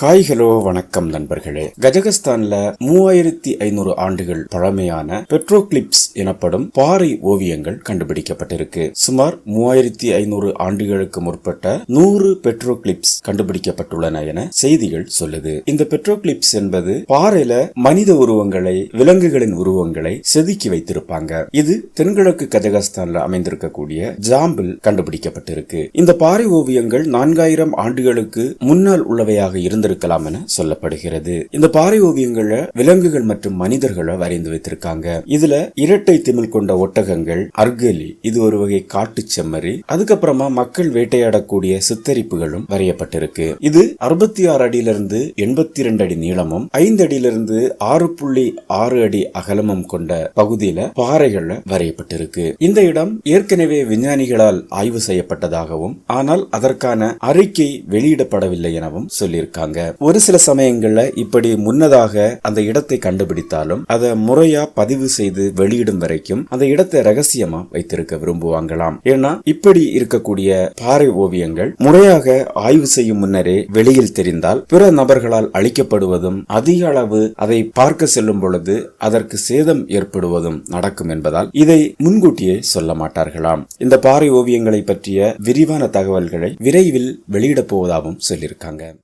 Hi hello வணக்கம் நண்பர்களே. கஜகஸ்தான்ல மூவாயிரத்தி ஐநூறு ஆண்டுகள் பழமையான பெட்ரோகிளிப்ஸ் எனப்படும் பாறை ஓவியங்கள் கண்டுபிடிக்கப்பட்டிருக்கு. சுமார் மூவாயிரத்தி ஐநூறு ஆண்டுகளுக்கு முற்பட்ட நூறு பெட்ரோகிளிப்ஸ் கண்டுபிடிக்கப்பட்டுள்ளன என செய்திகள் சொல்லுது. இந்த பெட்ரோகிளிப்ஸ் என்பது பாறையில மனித உருவங்களை விலங்குகளின் உருவங்களை செதுக்கி வைத்திருப்பாங்க. இது தென்கிழக்கு கஜகஸ்தான்ல அமைந்திருக்கக்கூடிய ஜாம்பில் கண்டுபிடிக்கப்பட்டிருக்கு. இந்த பாறை ஓவியங்கள் நான்காயிரம் ஆண்டுகளுக்கு முன்னால் உள்ளவையாக வைத்திருக்கலாம் என சொல்லப்படுகிறது. இந்த பாறை ஓவியங்களை விலங்குகள் மற்றும் மனிதர்களை வரைந்து வைத்திருக்காங்க. இதுல இரட்டை திமிழ் கொண்ட ஒட்டகங்கள் அர்கலி இது ஒரு வகை காட்டு செம்மறி. அதுக்கப்புறமா மக்கள் வேட்டையாடக்கூடிய சித்தரிப்புகளும் வரையப்பட்டிருக்கு. இது அறுபத்தி ஆறு அடியிலிருந்து எண்பத்தி ரெண்டு அடி நீளமும் ஐந்து அடியிலிருந்து ஆறு புள்ளி ஆறு அடி அகலமும் கொண்ட பகுதியில பாறைகள்ல வரையப்பட்டிருக்கு. இந்த இடம் ஏற்கனவே விஞ்ஞானிகளால் ஆய்வு செய்யப்பட்டதாகவும் ஆனால் அதற்கான அறிக்கை வெளியிடப்படவில்லை எனவும் சொல்லியிருக்காங்க. ஒரு சில சமயங்கள்ல இப்படி முன்னதாக அந்த இடத்தை கண்டுபிடித்தாலும் அதை முறையா பதிவு செய்து வெளியிடும் வரைக்கும் அந்த இடத்தை ரகசியமா வைத்திருக்க விரும்புவாங்களாம். ஏன்னா இப்படி இருக்கக்கூடிய பாறை ஓவியங்கள் முறையாக ஆய்வு செய்யும் முன்னரே வெளியில் தெரிந்தால் பிற நபர்களால் அழிக்கப்படுவதும் அதிக அளவு அதை பார்க்க செல்லும் பொழுது அதற்கு சேதம் ஏற்படுவதும் நடக்கும் என்பதால் இதை முன்கூட்டியே சொல்ல மாட்டார்களாம். இந்த பாறை ஓவியங்களை பற்றிய விரிவான தகவல்களை விரைவில் வெளியிடப் போவதாகவும் சொல்லியிருக்காங்க.